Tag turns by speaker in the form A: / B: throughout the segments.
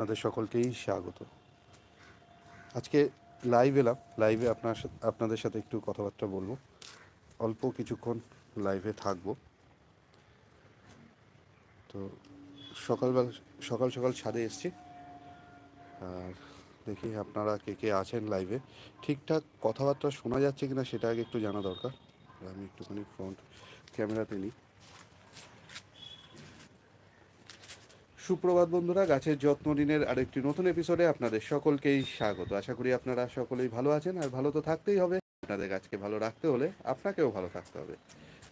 A: আপনাদের সকলকেই স্বাগত। আজকে লাইভ এলাম লাইভে আপনার সাথে, আপনাদের সাথে একটু কথাবার্তা বলব। অল্প কিছুক্ষণ লাইভে থাকব। তো সকালবেলা সকাল সকাল ছাদে এসছি। আর দেখি আপনারা কে কে আছেন লাইভে ঠিকঠাক কথাবার্তা শোনা যাচ্ছে কিনা সেটা আগে একটু জানা দরকার। আমি একটুখানি ফ্রন্ট ক্যামেরাতে নিই। সুপ্রভাত বন্ধুরা, গাছের যত্ন দিনের আরেকটি নতুন এপিসোডে আপনাদের সকলকেই স্বাগত। আশা করি আপনারা সকলেই ভালো আছেন আর ভালো তো থাকতেই হবে। আপনাদের গাছকে ভালো রাখতে হলে আপনাকেও ভালো থাকতে হবে।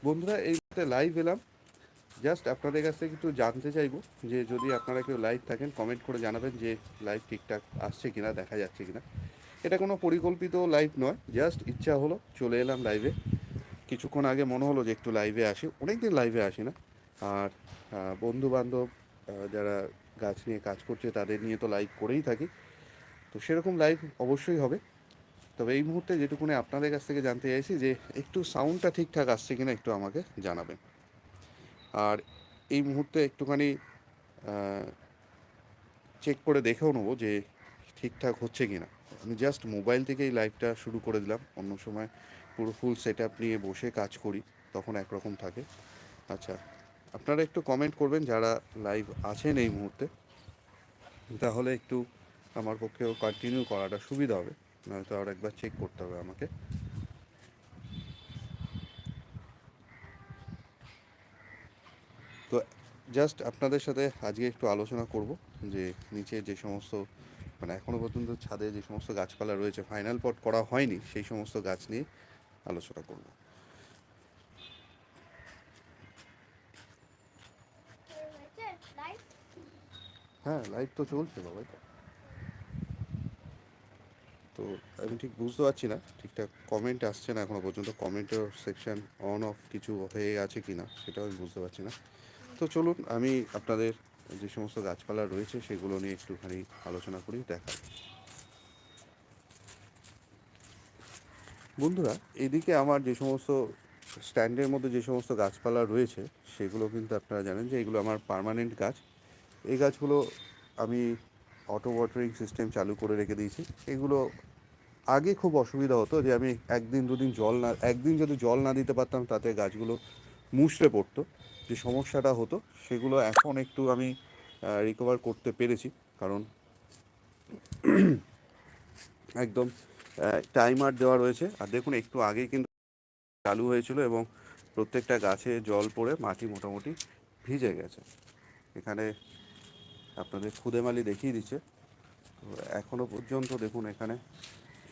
A: বন্ধুরা, এই মুহূর্তে লাইভ এলাম। জাস্ট আপনাদের কাছ থেকে একটু জানতে চাইব যে, যদি আপনারা কেউ লাইভ থাকেন কমেন্ট করে জানাবেন যে লাইভ ঠিকঠাক আসছে কিনা, দেখা যাচ্ছে কিনা। এটা কোনো পরিকল্পিত লাইভ নয় জাস্ট ইচ্ছা হলো চলে এলাম লাইভে কিছুক্ষণ আগে মনে হলো যে, একটু লাইভে আসি। অনেকদিন লাইভে আসি না। আর বন্ধু বান্ধব যারা গাছ নিয়ে কাজ করছে তাদের নিয়ে তো লাইভ করেই থাকি। তো সেরকম লাইভ অবশ্যই হবে। তবে এই মুহূর্তে যেটুকুনি আপনাদের কাছ থেকে জানতে চাইছি যে, একটু সাউন্ডটা ঠিকঠাক আসছে কিনা একটু আমাকে জানাবেন। আর এই মুহূর্তে একটুখানি চেক করে দেখেও নেব যে ঠিকঠাক হচ্ছে কি না আমি জাস্ট মোবাইল থেকেই লাইভটা শুরু করে দিলাম। অন্য সময় পুরো ফুল সেট নিয়ে বসে কাজ করি, তখন একরকম থাকে। আচ্ছা আপনারা একটু কমেন্ট করবেন যারা লাইভ আছেন এই মুহূর্তে। তাহলে একটু আমার পক্ষেও কন্টিনিউ করাটা সুবিধা হবে। নয়তো আর একবার চেক করতে হবে আমাকে। তো জাস্ট আপনাদের সাথে আজকে একটু আলোচনা করব যে নিচে যে সমস্ত মানে এখনও পর্যন্ত ছাদে যে সমস্ত গাছপালা রয়েছে ফাইনাল পট করা হয়নি, সেই সমস্ত গাছ নিয়ে আলোচনা করব। হ্যাঁ লাইভ তো চলছে বাবা তো আমি ঠিক বুঝতে পারছি না, ঠিকঠাক কমেন্ট আসছে না এখনও পর্যন্ত কমেন্টের সেকশন অন অফ কিছু হয়ে আছে কি না সেটাও আমি বুঝতে পারছি না। তো চলুন, আমি আপনাদের যে সমস্ত গাছপালা রয়েছে, সেগুলো নিয়ে একটুখানি আলোচনা করি দেখা বন্ধুরা, এদিকে আমার যে সমস্ত স্ট্যান্ডের মধ্যে যে সমস্ত গাছপালা রয়েছে, সেগুলো কিন্তু আপনারা জানেন যে এগুলো আমার পার্মানেন্ট গাছ। এই গাছগুলো আমি অটো ওয়াটারিং সিস্টেম চালু করে রেখে দিয়েছি। এগুলো আগে খুব অসুবিধা হতো যে আমি একদিন দুদিন জল না, একদিন যদি জল না দিতে পারতাম তাতে গাছগুলো মুষড়ে পড়তো। যে সমস্যাটা হতো সেগুলো এখন একটু আমি রিকভার করতে পেরেছি। কারণ একদম টাইমার দেওয়া রয়েছে। আর দেখুন, একটু আগেই কিন্তু চালু হয়েছিল এবং প্রত্যেকটা গাছে জল পড়ে মাটি মোটামুটি ভিজে গেছে। এখানে আপনাদের খুদেমালি দেখিয়ে দিচ্ছে। তো এখনও পর্যন্ত দেখুন এখানে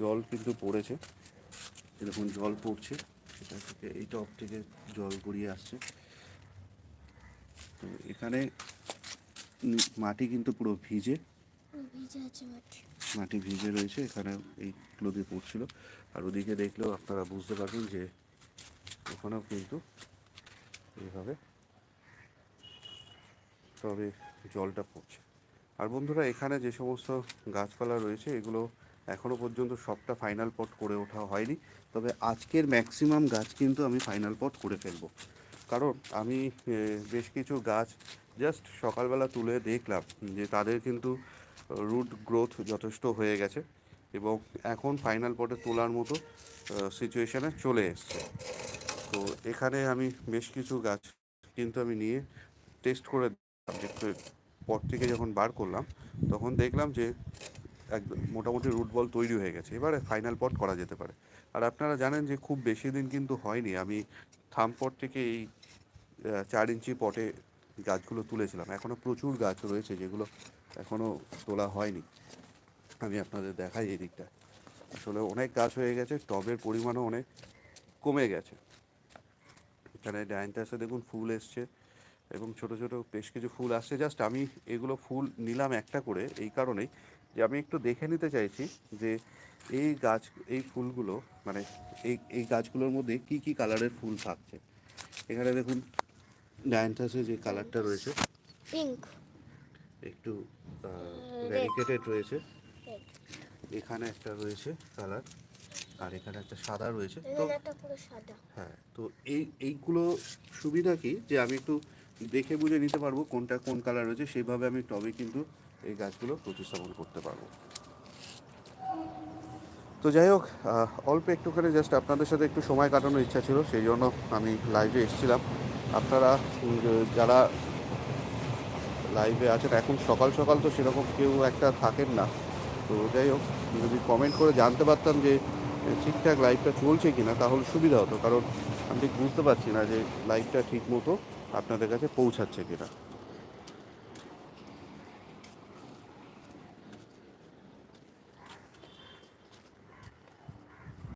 A: জল কিন্তু পড়েছে। দেখুন জল পড়ছে। সেটা থেকে এই টপ থেকে জল গড়িয়ে আসছে। তো এখানে মাটি কিন্তু পুরো ভিজে।
B: মাটি।
A: মাটি ভিজে রয়েছে। এখানে এইগুলো দিয়ে পড়ছিল। আর ওদিকে দেখলেও আপনারা বুঝতে পারবেন যে ওখানেও কিন্তু এইভাবে। তবে জলটা পড়ছে। আর বন্ধুরা, এখানে যে সমস্ত গাছপালা রয়েছে, এগুলো এখনও পর্যন্ত সবটা ফাইনাল পট করে ওঠা হয়নি। তবে আজকের ম্যাক্সিমাম গাছ কিন্তু আমি ফাইনাল পট করে ফেলব। কারণ আমি বেশ কিছু গাছ জাস্ট সকালবেলা তুলে দেখলাম যে তাদের কিন্তু রুট গ্রোথ যথেষ্ট হয়ে গেছে এবং এখন ফাইনাল পটে তোলার মতো সিচুয়েশানে চলে এসছে। তো এখানে আমি বেশ কিছু গাছ কিন্তু আমি নিয়ে টেস্ট করে পট থেকে যখন বার করলাম, তখন দেখলাম যে একদম মোটামুটি রুট বল তৈরি হয়ে গেছে। এবারে ফাইনাল পট করা যেতে পারে। আর আপনারা জানেন যে খুব বেশি দিন কিন্তু হয়নি। আমি থাম পট থেকে এই চার ইঞ্চি পটে গাছগুলো তুলেছিলাম। এখনও প্রচুর গাছ রয়েছে যেগুলো এখনও তোলা হয়নি। আমি আপনাদের দেখাই এই দিকটা। আসলে অনেক গাছ হয়ে গেছে, টবের পরিমাণও অনেক কমে গেছে। এখানে ডাইনটাসে দেখুন ফুল এসছে। এবং ছোট ছোট বেশ কিছু ফুল আসছে। জাস্ট আমি এগুলো ফুল নিলাম একটা করে এই কারণেই যে আমি একটু দেখে নিতে চাইছি যে এই গাছ এই ফুলগুলো মানে এই এই গাছগুলোর মধ্যে কি কি কালারের ফুল থাকছে। এখানে দেখুন ডায়ান্টাসে যে কালারটা রয়েছে
B: পিঙ্ক।
A: একটু ভ্যারিকেটেড রয়েছে। এখানে একটা রয়েছে কালার আর এখানে একটা সাদা রয়েছে। তো হ্যাঁ তো এই এইগুলো সুবিধা কি যে আমি একটু দেখে বুঝে নিতে পারব কোনটা কোন কালার রয়েছে, সেইভাবে আমি টবে কিন্তু এই গাছগুলো প্রতিস্থাপন করতে পারব। তো যাই হোক অল্প একটুখানি জাস্ট আপনাদের সাথে একটু সময় কাটানোর ইচ্ছা ছিল, সেই জন্য আমি লাইভে এসেছিলাম। আপনারা যারা লাইভে আছেন, এখন সকাল সকাল তো সেরকম কেউ একটা থাকেন না। তো যাই হোক, যদি কমেন্ট করে জানতে পারতাম যে ঠিকঠাক লাইভটা চলছে কি না তাহলে সুবিধা হতো। কারণ আমি ঠিক বুঝতে পারছি না যে লাইভটা ঠিক মতো আপনাদের কাছে পৌঁছাচ্ছে কিনা।